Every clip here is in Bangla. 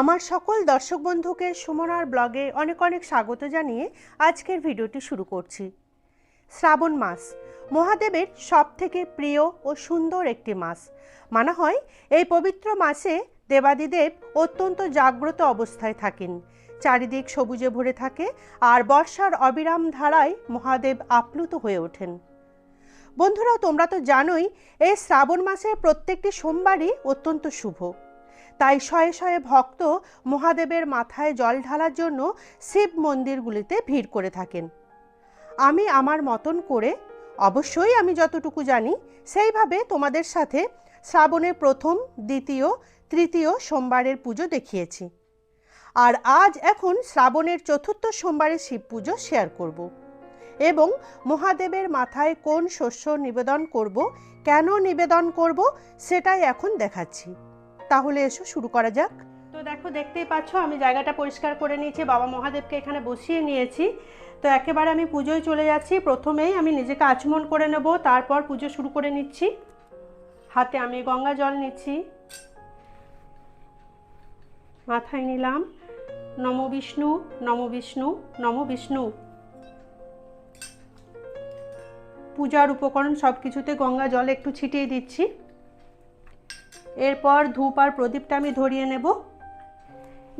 আমার সকল দর্শক বন্ধুকে সুমনার ব্লগে অনেক অনেক স্বাগত জানিয়ে আজকের ভিডিওটি শুরু করছি। শ্রাবণ মাস, মহাদেবের সব থেকে প্রিয় ও সুন্দর একটি মাস। মানা হয়, এই পবিত্র মাসে দেবাদিদেব অত্যন্ত জাগ্রত অবস্থায় থাকেন। চারিদিক সবুজে ভরে থাকে আর বর্ষার অবিরাম ধারায় মহাদেব আপ্লুত হয়ে ওঠেন। বন্ধুরা, তোমরা তো জানোই, এই শ্রাবণ মাসের প্রত্যেকটি সোমবারই অত্যন্ত শুভ। তাই শয়ে শয়ে ভক্ত মহাদেবের মাথায় জল ঢালার জন্য শিব মন্দিরগুলিতে ভিড় করে থাকেন। আমি আমার মতন করে, অবশ্যই আমি যতটুকু জানি, সেইভাবে তোমাদের সাথে শ্রাবণের প্রথম, দ্বিতীয়, তৃতীয় সোমবারের পুজো দেখিয়েছি। আর আজ এখন শ্রাবণের চতুর্থ সোমবারের শিব পুজো শেয়ার করব। এবং মহাদেবের মাথায় কোন শস্য নিবেদন করব, কেন নিবেদন করব, সেটাই এখন দেখাচ্ছি। তাহলে এসো, শুরু করা যাক। তো দেখো, দেখতেই পাচ্ছ, আমি জায়গাটা পরিষ্কার করে নিয়েছি, বাবা মহাদেবকে এখানে বসিয়ে নিয়েছি। তো একেবারে আমি পুজোয় চলে যাচ্ছি, প্রথমেই আমি নিজেকে আচমন করে নেব, তারপর পুজো শুরু করে নিচ্ছি। হাতে আমি গঙ্গা জল নিচ্ছি। মাথায় নিলাম, নম বিষ্ণু নম বিষ্ণু নম বিষ্ণু। পূজার উপকরণ সব কিছুতে গঙ্গা জল একটু ছিটিয়ে দিচ্ছি। এরপর ধূপ আর প্রদীপটা আমি ধরিয়ে নেব।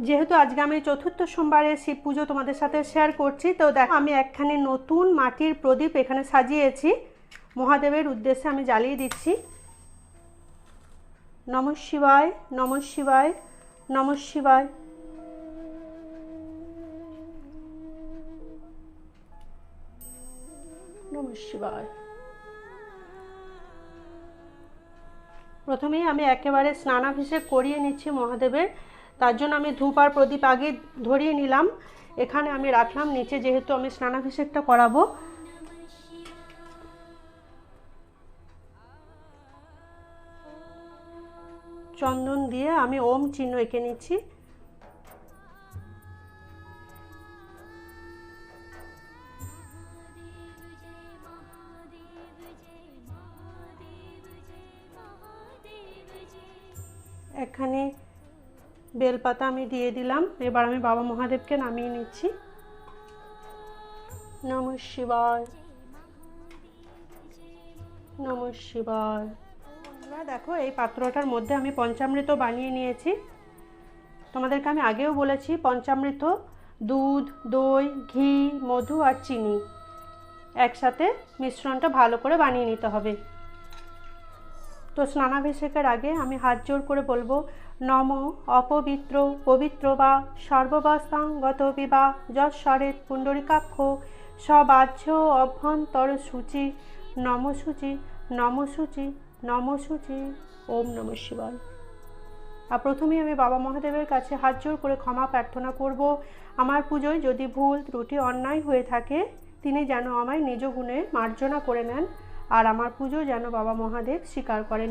যেহেতু আজকে আমি চতুর্থ সোমবারে শিব পুজো তোমাদের সাথে শেয়ার করছি, তো দেখো আমি একখানি নতুন মাটির প্রদীপ এখানে সাজিয়েছি। মহাদেবের উদ্দেশ্যে আমি জ্বালিয়ে দিচ্ছি। নম শিবায় নম শিবায় নম শিবায়। নম শিবায়। প্রথমেই আমি একেবারে স্নানাভিষেক করিয়ে নিচ্ছি মহাদেবের। তার জন্য আমি ধূপ আর প্রদীপ আগে ধরিয়ে নিলাম। এখানে আমি রাখলাম, নিচে যেহেতু আমি স্নানাভিষেকটা করাবো। চন্দন দিয়ে আমি ওম চিহ্ন এঁকে নিচ্ছি। এখানে বেলপাতা আমি দিয়ে দিলাম। এবার আমি বাবা মহাদেবকে নামিয়ে নিচ্ছি। নম শিবায়। নম দেখো, এই পাত্রটার মধ্যে আমি পঞ্চামৃত বানিয়ে নিয়েছি। তোমাদেরকে আমি আগেও বলেছি, পঞ্চামৃত, দুধ, দই, ঘি, মধু আর চিনি একসাথে মিশ্রণটা ভালো করে বানিয়ে নিতে হবে। তো স্নানাভিষেকের আগে আমি হাত জোর করে বলব, নম অপবিত্র, পবিত্র বা সর্ববাস্তাঙ্গত বিবা যশ্বরের পুণ্ডরিকাক্ষ, সবাহ্য অভ্যন্তর সূচি নম সূচি নম সূচি নম সূচি ওম নম শিবায়। আর প্রথমেই আমি বাবা মহাদেবের কাছে হাত জোর করে ক্ষমা প্রার্থনা করব। আমার পুজোয় যদি ভুল, ত্রুটি, অন্যায় হয়ে থাকে, তিনি যেন আমায় নিজ গুণে মার্জনা করে নেন। আর আমার পুজো যেন বাবা মহাদেব স্বীকার করেন।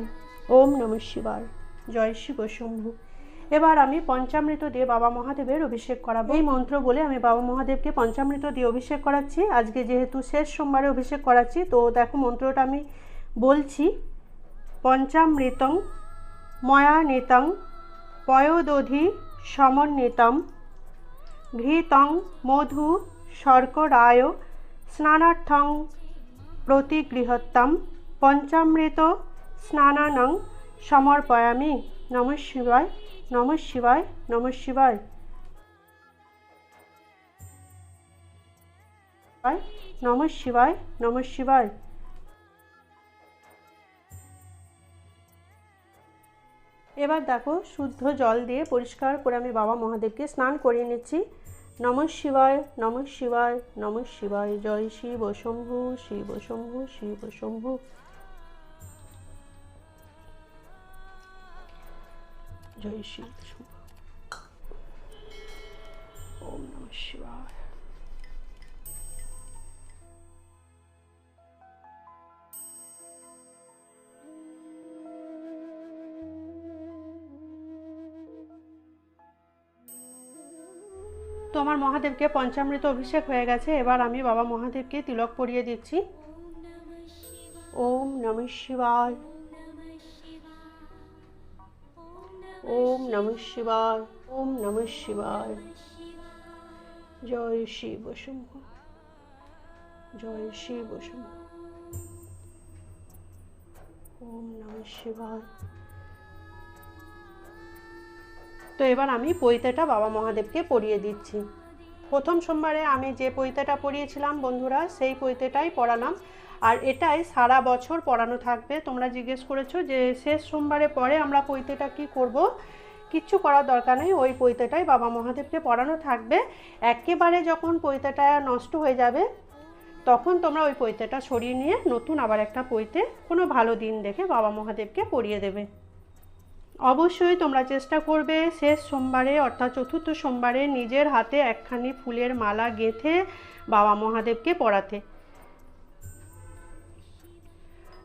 ওম নম শিবায়। জয় শিব শম্ভু। এবার আমি পঞ্চামৃত দিয়ে বাবা মহাদেবের অভিষেক করাবো। এই মন্ত্র বলে আমি বাবা মহাদেবকে পঞ্চামৃত দিয়ে অভিষেক করাচ্ছি। আজকে যেহেতু শেষ সোমবারে অভিষেক করাচ্ছি, তো দেখো মন্ত্রটা আমি বলছি। পঞ্চামৃতং ময়ানিতং পয়োদধি সমন্বিতম ঘৃতং মধু শর্করায় স্নানার্থং প্রতিগৃহত্তম পঞ্চামৃত স্নানানং সমর্পয়ামি। নম শিবায় নম শিবায় নম শিবায়। নম শিবায় নম শিবায়। এবার দেখো, শুদ্ধ জল দিয়ে পরিষ্কার করে আমি বাবা মহাদেবকে স্নান করিয়ে নিচ্ছি। নম শিবায় নম শিবায় নম শিবায়। জয় শিব শম্ভু শিব শম্ভু শিব শম্ভু। জয় শিব শম্ভু। ওম নম শিবায়। আমার মহাদেবকে পঞ্চামৃত অভিষেক হয়ে গেছে। এবার আমি বাবা মহাদেবকে তিলক পরিয়ে দিচ্ছি। ওম নম শিবায়। ওম নম শিবায়। ওম নম শিবায়। জয় শিব শম্ভ। জয় শিব শম্ভ। ওম নম শিবায়। তো এবার আমি পৈতেটা বাবা মহাদেবকে পরিয়ে দিচ্ছি। প্রথম সোমবারে আমি যে পৈতেটা পরিয়েছিলাম বন্ধুরা, সেই পৈতেটাই পড়ালাম আর এটাই সারা বছর পড়ানো থাকবে। তোমরা জিজ্ঞেস করেছ যে শেষ সোমবারে পরে আমরা পৈতেটা কি করব? কিচ্ছু করার দরকার নেই, ওই পৈতেটাই বাবা মহাদেবকে পড়ানো থাকবে। একেবারে যখন পৈতেটা নষ্ট হয়ে যাবে, তখন তোমরা ওই পৈতেটা সরিয়ে নিয়ে নতুন আবার একটা পৈতে কোনো ভালো দিন দেখে বাবা মহাদেবকে পরিয়ে দেবে। অবশ্যই তোমরা চেষ্টা করবে শেষ সোমবারে অর্থাৎ চতুর্থ সোমবারে নিজের হাতে একখানি ফুলের মালা গেঁথে বাবা মহাদেবকে পড়াতে।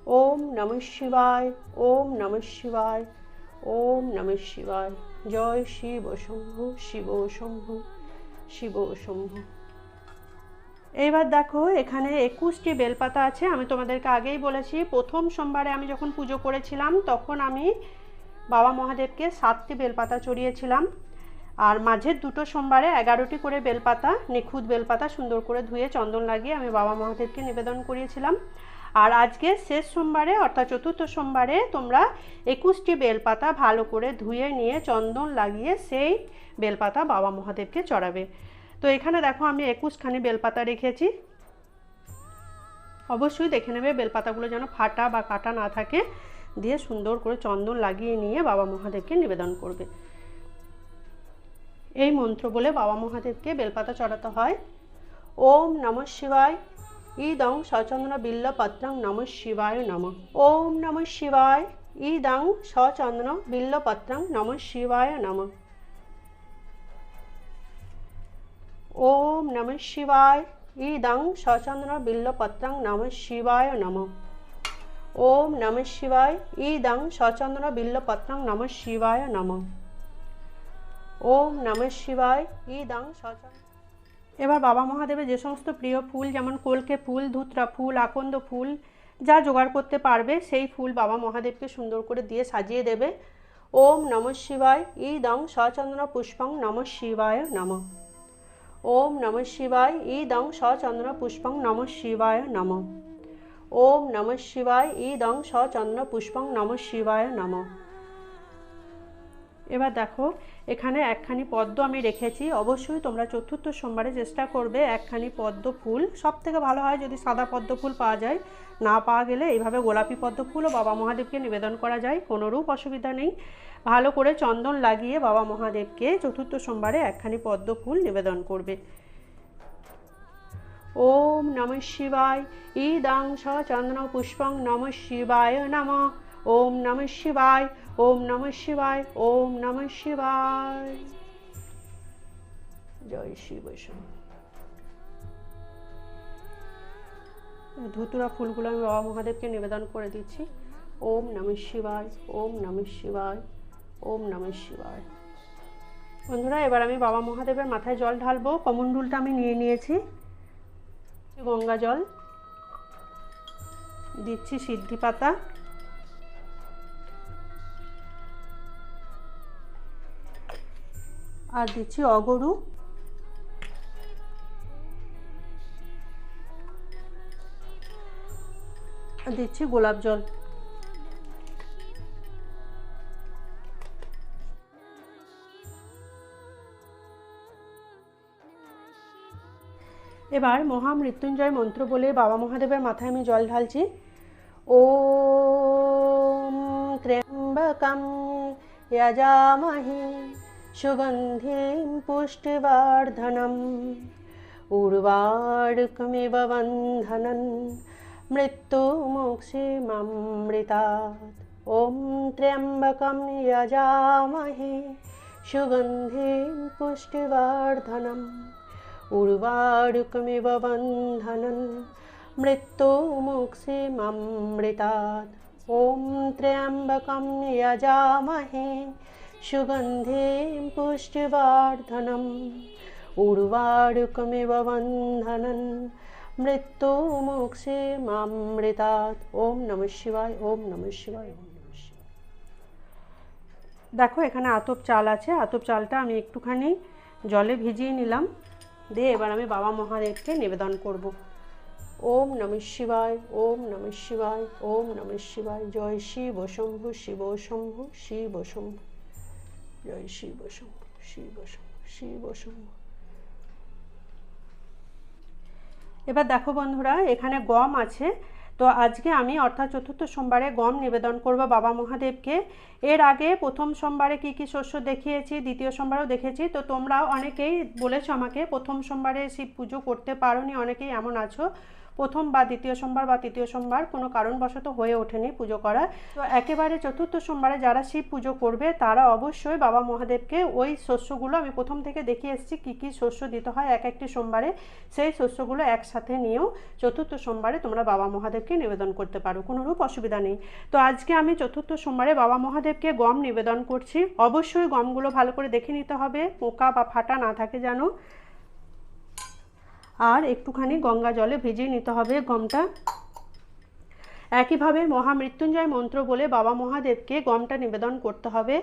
ওম নম শিবায়, ওম নম শিবায়, ওম নম শিবায়। জয় শিব শম্ভু শিব শম্ভু শিব শম্ভু। এইবার দেখো এখানে একুশটি বেলপাতা আছে। আমি তোমাদেরকে আগেই বলেছি, প্রথম সোমবারে আমি যখন পুজো করেছিলাম, তখন আমি বাবা মহাদেবকে সাতটি বেলপাতা চড়িয়েছিলাম। আর মাঝের দুটো সোমবারে এগারোটি করে বেলপাতা, নিখুঁত বেলপাতা সুন্দর করে ধুয়ে চন্দন লাগিয়ে আমি বাবা মহাদেবকে নিবেদন করিয়েছিলাম। আর আজকে শেষ সোমবারে অর্থাৎ চতুর্থ সোমবারে তোমরা একুশটি বেলপাতা ভালো করে ধুয়ে নিয়ে চন্দন লাগিয়ে সেই বেলপাতা বাবা মহাদেবকে চড়াবে। তো এখানে দেখো আমি একুশখানি বেলপাতা রেখেছি। অবশ্যই দেখে নেবে বেলপাতাগুলো যেন ফাটা বা কাটা না থাকে। দিয়ে সুন্দর করে চন্দন লাগিয়ে নিয়ে বাবা মহাদেবকে নিবেদন করবে। এই মন্ত্র বলে বাবা মহাদেবকে বেলপাতা চড়াতে হয়। ওম নম শিবায়। ইদং সচন্দ্র বিল্ল পত্রং নম শিবায় নম। ওম নম শিবায়। ইদং সচন্দ্র বিল্ল পত্রং নম শিবায় নম। ওম নম শিবায়। ইদং সচন্দ্র বিল্ল পত্রং নম শিবায় নম। ওম নম শিবায় ইদং সচন্দ্র বিল্লপত্রং নম শিবায় নম। ওম নম শিবায় ইদং সচন্দ্র এবার বাবা মহাদেবের যে সমস্ত প্রিয় ফুল, যেমন কলকে ফুল, ধুতরা ফুল, আকন্দ ফুল, যা জোগাড় করতে পারবে, সেই ফুল বাবা মহাদেবকে সুন্দর করে দিয়ে সাজিয়ে দেবে। ওম নম শিবায় ইদং সচন্দ্র পুষ্পং নম শিবায় নম। ওম নম শিবায় ইদং সচন্দ্র পুষ্পং নম শিবায় নম। ওম নম শিবায় ইদং সচন্দ্র পুষ্পং নম শিবায় নম। এবার দেখো, এখানে একখানি পদ্ম আমি রেখেছি। অবশ্যই তোমরা চতুর্থ সোমবারে চেষ্টা করবে একখানি পদ্ম ফুল। সব থেকে ভালো হয় যদি সাদা পদ্ম ফুল পাওয়া যায়। না পাওয়া গেলে এইভাবে গোলাপি পদ্ম ফুলও বাবা মহাদেবকে নিবেদন করা যায়। কোনোরূপ অসুবিধা নেই। ভালো করে চন্দন লাগিয়ে বাবা মহাদেবকে চতুর্থ সোমবারে একখানি পদ্ম ফুল নিবেদন করবে। ওম নম শিবায়। ইদাং চন্দ্র পুষ্পং নম শিবায় নম। ওম নম শিবায়। ওম নম শিবায়। ওম নম শিবায়। জয় শিব ধুতুরা ফুলগুলো আমি বাবা মহাদেবকে নিবেদন করে দিচ্ছি। ওম নম শিবায়। ওম নম শিবায়। ওম নম শিবায়। বন্ধুরা, এবার আমি বাবা মহাদেবের মাথায় জল ঢালবো। কমণ্ডুলটা আমি নিয়ে নিয়েছি। গঙ্গা জল দিচ্ছি সিদ্ধি পাতা আর দিচ্ছি অগরু। দিচ্ছি গোলাপ জল। এবার মহামৃত্যুঞ্জয় মন্ত্র বলে বাবা মহাদেবের মাথায় আমি জল ঢালছি। ও ত্র্যম্বকম যজামহে সুগন্ধিম পুষ্টিবর্ধনম উর্বারুকমিব বন্ধনন মৃত্যুমুক্ষিমৃতাৎ ওম ত্র্যম্বকম যজামহে সুগন্ধিম পুষ্টিবর্ধনম। উর্বারুকমিব বন্ধনন মৃত্যুমুক্ষিমৃতাৎ ॐ त्र्यम्बकं यजामहे सुगन्धिं पुष्टिवर्धनम् उर्वारुकमिव बन्धनन् मृत्युमुक्षिमृतात् ॐ नमः शिवाय ॐ नमः शिवाय ॐ नमः शिवाय দেখো এখানে আতপ চাল আছে আতপ চালটা আমি একটুখানি জলে ভিজিয়ে নিলাম দিয়ে এবার আমি বাবা মহাদেবকে নিবেদন করব। ওম নম শিবায়, ওম নম শিবায়, ওম নম শিবায়। জয় শিব শম্ভু শিব শম্ভু শিব শম্ভু। জয় শিব শম্ভু শিব শম্ভু শিব শম্ভু। এবার দেখো বন্ধুরা, এখানে গম আছে। তো আজকে আমি অর্থাৎ চতুর্থ সোমবারে গম নিবেদন করব বাবা মহাদেবকে। এর আগে প্রথম সোমবারে কি কি শস্য দেখিয়েছি, দ্বিতীয় সোমবারও দেখেছি। তো তোমরাও অনেকেই বলেছ আমাকে প্রথম সোমবারে শিব পুজো করতে পারো অনেকেই এমন আছো। প্রথম বা দ্বিতীয় সোমবার বা তৃতীয় সোমবার কোনো কারণবশত হয়ে ওঠেনি পুজো করা। তো একেবারে চতুর্থ সোমবারে যারা শিব পুজো করবে, তারা অবশ্যই বাবা মহাদেবকে ওই শস্যগুলো, আমি প্রথম থেকে দেখিয়ে এসেছি কী কী শস্য দিতে হয় এক একটি সোমবারে, সেই শস্যগুলো একসাথে নিয়েও চতুর্থ সোমবারে তোমরা বাবা মহাদেবকে নিবেদন করতে পারো কোনোরূপ অসুবিধা নেই। তো আজকে আমি চতুর্থ সোমবারে বাবা মহাদেবকে গম নিবেদন করছি। অবশ্যই গমগুলো ভালো করে দেখে নিতে হবে, পোকা বা ফাটা না থাকে যেন। আর একটুখানি গঙ্গা জলে ভিজিয়ে নিতে হবে গমটা। একইভাবে মহামৃত্যুঞ্জয় মন্ত্র বলে বাবা মহাদেবকে গমটা নিবেদন করতে হবে।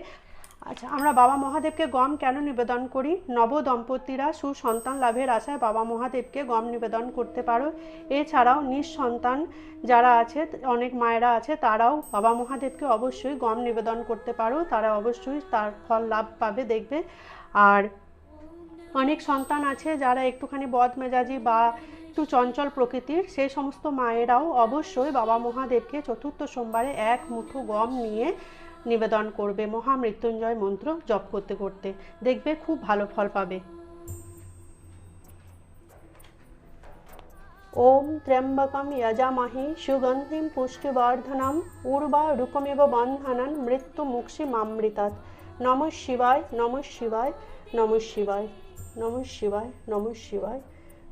আচ্ছা আমরা বাবা মহাদেবকে গম কেন নিবেদন করি? নব দম্পতিরা সুসন্তান লাভের আশায় বাবা মহাদেবকে গম নিবেদন করতে পারো। এছাড়াও নিঃসন্তান যারা আছে, অনেক মায়েরা আছে, তারাও বাবা মহাদেবকে অবশ্যই গম নিবেদন করতে পারো। তারা অবশ্যই তার ফল লাভ পাবে, দেখবে। আর অনেক সন্তান আছে যারা একটুখানি বদ মেজাজি বা একটু চঞ্চল প্রকৃতির। সেই সমস্ত মায়েরাও অবশ্যই বাবা মহাদেবকে চতুর্থ সোমবারে এক মুঠো গম নিয়ে নিবেদন করবে মহামৃত্যুঞ্জয় মন্ত্র জপ করতে করতে। দেখবে খুব ভালো ফল পাবে। ওম ত্র্যম্বকম যজামহে সুগন্ধিম পুষ্টিবর্ধনম উর্বা রূপমেব বন্ধনন মৃত্যু মুক্ষি মামৃতাৎ নম শিবায় নম শিবায় নম শিবায় নম শিবায় নম শিবায়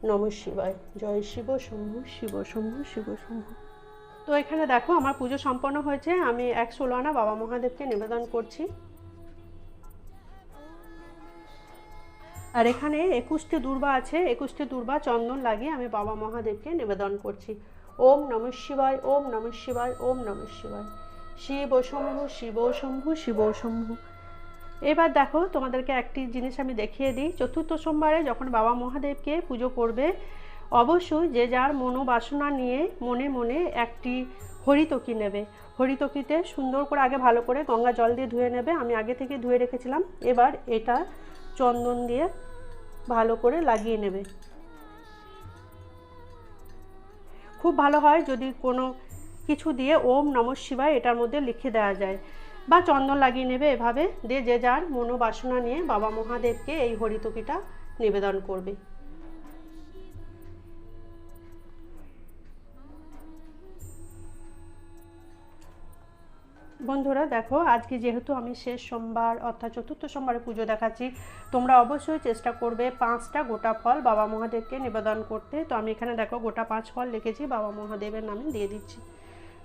নম শিবায়। জয় শিব শম্ভু শিব শম্ভু শিব শম্ভু। তো এখানে দেখো আমার পুজো সম্পন্ন হয়েছে। আমি এক ষোলো আনা বাবা মহাদেবকে নিবেদন করছি। আর এখানে একুশটি দুর্বা আছে। একুশটি দুর্বা চন্দন লাগিয়ে আমি বাবা মহাদেবকে নিবেদন করছি। ওম নম শিবায়, ওম নম শিবায়, ওম নম শিবায়। শিব শম্ভু শিব শম্ভু শিব শম্ভু। এবার দেখো, তোমাদেরকে একটি জিনিস আমি দেখিয়ে দিই। চতুর্থ সোমবারে যখন বাবা মহাদেবকে পুজো করবে, অবশ্যই যে যার মনোবাসনা নিয়ে মনে মনে একটি হরিতকি নেবে। হরিতকিতে সুন্দর করে আগে ভালো করে গঙ্গা জল দিয়ে ধুয়ে নেবে। আমি আগে থেকে ধুয়ে রেখেছিলাম। এবার এটা চন্দন দিয়ে ভালো করে লাগিয়ে নেবে। খুব ভালো হয় যদি কোনো কিছু দিয়ে ওম নম শিবায় এটার মধ্যে লিখে দেওয়া যায়। বা চন্দন লাগিয়ে নেবে এভাবে দিয়ে যে যার মনোবাসনা নিয়ে বাবা মহাদেবকে এই হরিতকিটা নিবেদন করবে। বন্ধুরা দেখো, আজকে যেহেতু আমি শেষ সোমবার, অর্থাৎ চতুর্থ সোমবারে পুজো দেখাচ্ছি, তোমরা অবশ্যই চেষ্টা করবে পাঁচটা গোটা ফল বাবা মহাদেবকে নিবেদন করতে। তো আমি এখানে দেখো গোটা পাঁচ ফল লিখেছি, বাবা মহাদেবের নামে দিয়ে দিচ্ছি।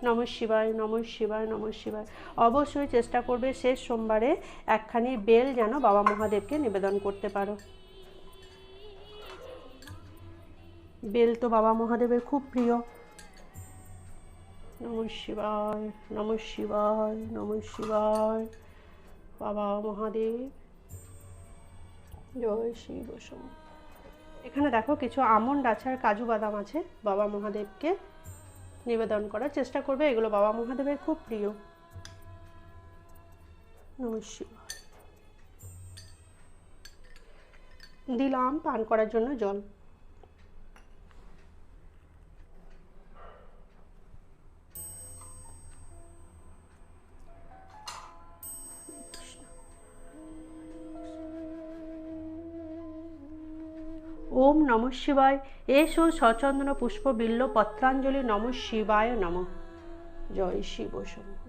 নম শিবায় নম শিবায় নম শিবায়। অবশ্যই চেষ্টা করবে শেষ সোমবারে একখানি বেল যেন বাবা মহাদেবকে নিবেদন করতে পারো। বেল তো বাবা মহাদেবের খুব প্রিয়। নম শিবায় নম শিবায় নম শিবায়। বাবা মহাদেব। জয় শিব এখানে দেখো কিছু আমন্ড আছে আর কাজু বাদাম আছে বাবা মহাদেবকে। নিবেদন করার চেষ্টা করবে। এগুলো বাবা মহাদেবের খুব প্রিয়। দিলাম পান করার জন্য জল। নম শিবায়। এসো সচন্দন পুষ্প বিল্ল পত্রাঞ্জলি নম শিবায় নম। জয় শিব শম্ভু।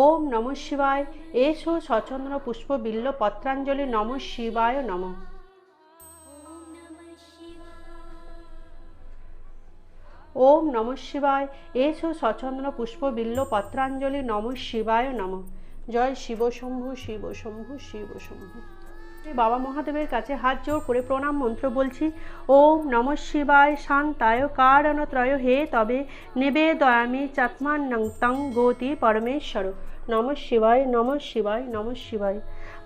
ওম নম শিবায়। এসো সচন্দন পুষ্প বিল্ল পত্রাঞ্জলি নম শিবায় নম। ওম নম শিবায়। এসো সচন্দ্র পুষ্প বিল্ল পত্রাঞ্জলি নম শিবায় নম। জয় শিব শম্ভু শিব শম্ভু শিব শম্ভু। বাবা মহাদেবের কাছে হাত জোর করে প্রণাম মন্ত্র বলছি। ওম নম শিবায় শান্তায় কারণত্রয় হে তবে নেবে দয়ামি চাত্মান্নং তং গতি পরমেশ্বর। নম শিবায় নম শিবায় নম শিবায়।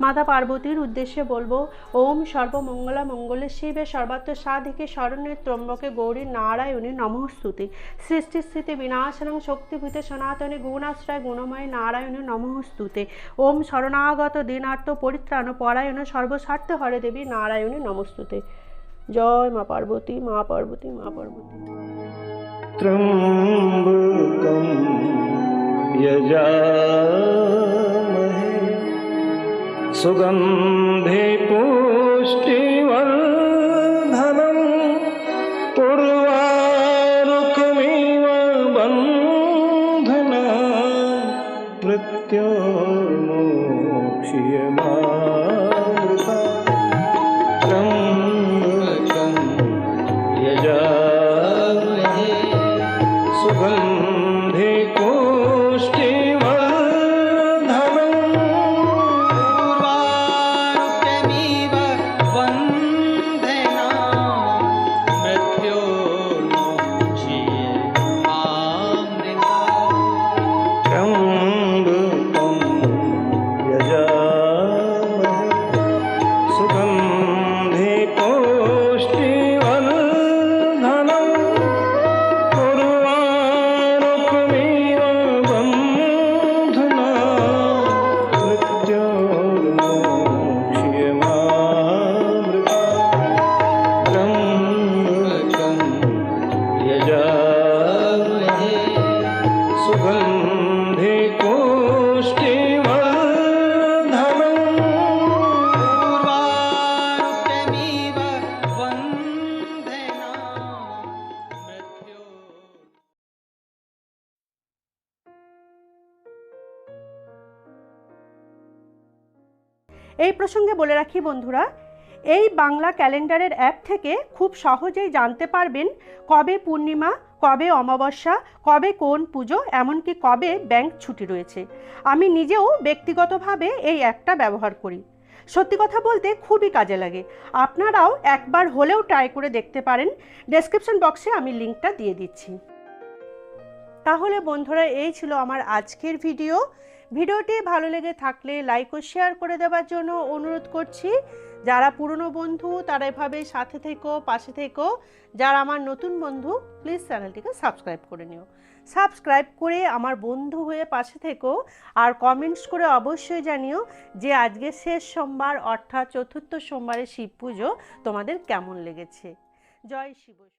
মাতা পার্বতীর উদ্দেশ্যে বলব, ওম সর্বমঙ্গলা মঙ্গলে শিবে সর্বাত্ম সাধিকে স্মরণের ত্রম্বকে গৌরী নারায়ণী নমস্তুতি বিনাশ এবং শক্তিভূতে সনাতনে গুণাশ্রয় গুণময় নারায়ণী নমস্তুতে ওম শরণাগত দিনার্থ পরিত্রাণ পরায়ণ সর্বস্বার্থ হরে দেবী নারায়ণী নমস্তুতে জয় মা পার্বতী মা পার্বতী মা পার্বতী। ত্রম্বকম यजामहे सुगन्धे पुष्टिवर्धनं এই প্রসঙ্গে বলে রাখি বন্ধুরা এই বাংলা ক্যালেন্ডারের অ্যাপ থেকে খুব সহজেই জানতে পারবেন কবে পূর্ণিমা, কবে অমাবস্যা, কবে কোন পুজো, এমনকি কবে ব্যাংক ছুটি রয়েছে। আমি নিজেও ব্যক্তিগতভাবে এই অ্যাপটা ব্যবহার করি। সত্যি কথা বলতে খুবই কাজে লাগে। আপনারাও একবার হলেও ট্রাই করে দেখতে পারেন। ডেসক্রিপশন বক্সে আমি লিঙ্কটা দিয়ে দিচ্ছি। তাহলে বন্ধুরা, এই ছিল আমার আজকের ভিডিও। ভিডিওটি ভালো লেগে থাকলে লাইক ও শেয়ার করে দেওয়ার জন্য অনুরোধ করছি। যারা পুরনো বন্ধু, তারা এভাবে সাথে থেকো, পাশে থেকো। যারা আমার নতুন বন্ধু প্লিজ চ্যানেলটিকে সাবস্ক্রাইব করে নিও। সাবস্ক্রাইব করে আমার বন্ধু হয়ে পাশে থেকো আর কমেন্টস করে অবশ্যই জানিও যে আজকে শেষ সোমবার, অর্থাৎ চতুর্থ সোমবারে শিব পুজো তোমাদের কেমন লেগেছে। জয় শিব।